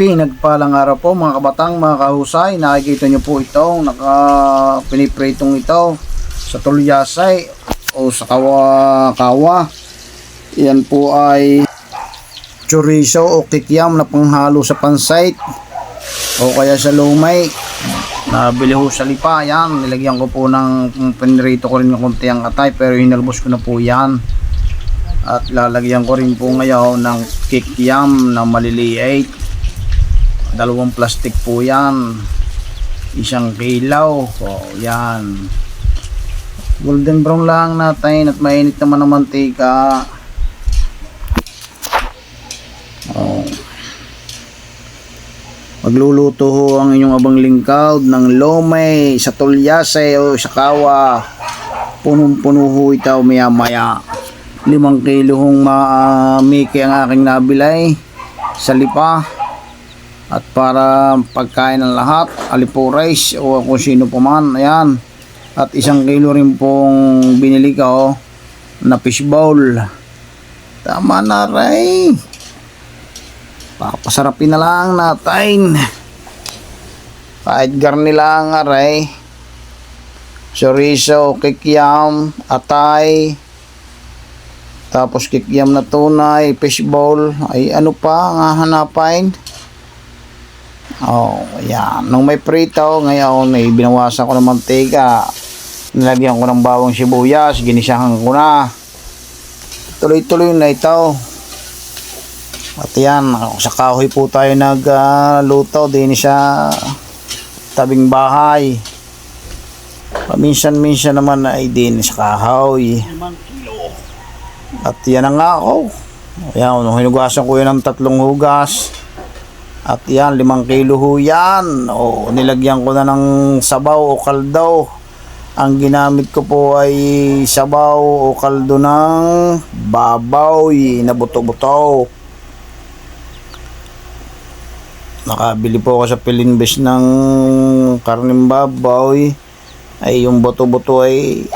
Pinagpalang araw po mga kabatang, mga kahusay. Nakikita nyo po ito, naka pinipritong ito sa tulyasay o sa kawa, kawa. Yan po ay chorizo o kikiam na panghalo sa pansait o kaya sa lumay. Nabili ho sa lipa, yan. Nilagyan ko po ng pinrito ko rin ng konti ang atay pero hinalbos ko na po yan. At lalagyan ko rin po ngayon ng kikiam na maliliit dalawang plastic po yan. Isang kilaw o yan. Golden brown lang natin at mainit naman ang mantika. Oh. magluluto ho ang inyong abang lingkod ng lomay sa tulyase o sa kawa. Punong puno ho ito maya maya limang kilo hong maamiki ang aking nabilay. Sa lipa at para pagkain ng lahat, alipo rice o kung sino pa man, ayan. At isang kilo rin pong binili ko na fish bowl. Tama na rin. Papasarapin na lang natin. Kahit garni lang aray. Chorizo, kikiam, atay, tapos kikiam na tunay, fish bowl, ay ano pa ang hahanapin? Oh, yan. Nung may prito, ngayon may binawasan ko ng mantika. Nilagyan ko ng bawang sibuyas, ginisahan ko na. Tuloy-tuloy na ito. At yan, sa kahoy po tayo nagluto din sa tabing bahay. Paminsan-minsan naman ay din sa kahoy. At yan na nga ako. Ayan, nung hinugasan ko yun ng tatlong hugas. At yan, limang kilo ho yan. O, nilagyan ko na ng sabaw o kaldo. Ang ginamit ko po ay sabaw o kaldo ng babaw na buto-buto. Nakabili po ako sa Pilinbes ng karning babaw. Ay yung buto-buto ay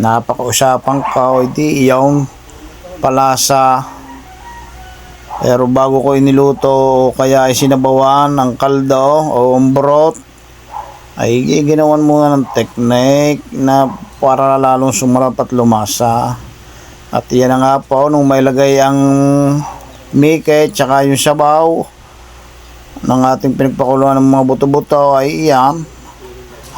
napakausapan ka. O di yung palasa pero bago ko iniluto kaya ay sinabawan ang kaldo o ang broth, ay ginawan muna ng technique na para lalong sumarap at lumasa. At yan nga po, nung may lagay ang mike tsaka yung sabaw ng ating pinagpakuluan ng mga buto-buto ay yan.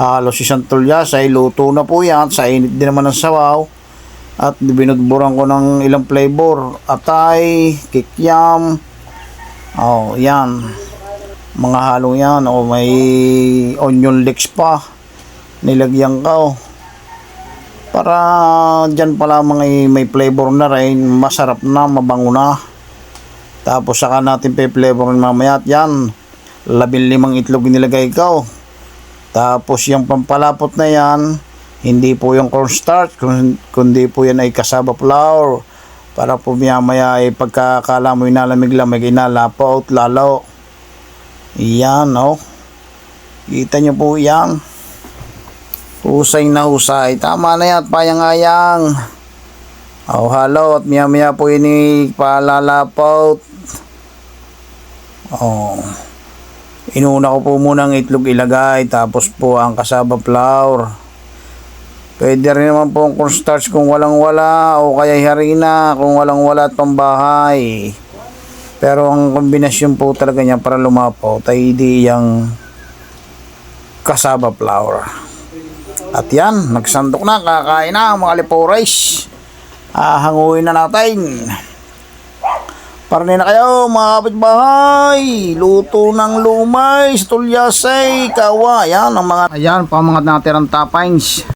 Halos isang tulyas ay luto na po yan. Sa init din naman ng sabaw at binudburan ko ng ilang flavor. Atay, kikyam oh yan. Mga halo yan. O may onion leeks pa. Nilagyan ka oh. Para dyan pala mga may flavor na rin. Masarap na, mabango na. Tapos saka natin pe flavor mamaya. At yan labing limang itlog nilagay ka oh. tapos yung pampalapot na yan hindi po yung cornstarch, kundi po yan ay kasaba flour. Para po maya ay pagkakala mo inalamig-lamig, inalapot, lalo. Yan, oh. Kita nyo po yan. Husay na husay. Tama na yan, payang-ayang. Oh, halo, at maya-maya po ini palalapot. Oh. Inuna ko po muna ang itlog ilagay, tapos po ang kasaba flour. Pwede rin naman po ang cornstarch kung walang wala o kaya harina kung walang wala at pambahay. Pero ang kombinasyon po talaga niya para lumapaw ay di yung kasaba flour. At yan, nagsandok na, kakain na mga lipo rice. Ahanguin na natin. Parni na kayo mga kapitbahay. Luto ng lumay, sa tulyasay, kawa. Yan ang mga... Ayan, pa mga natirang toppings.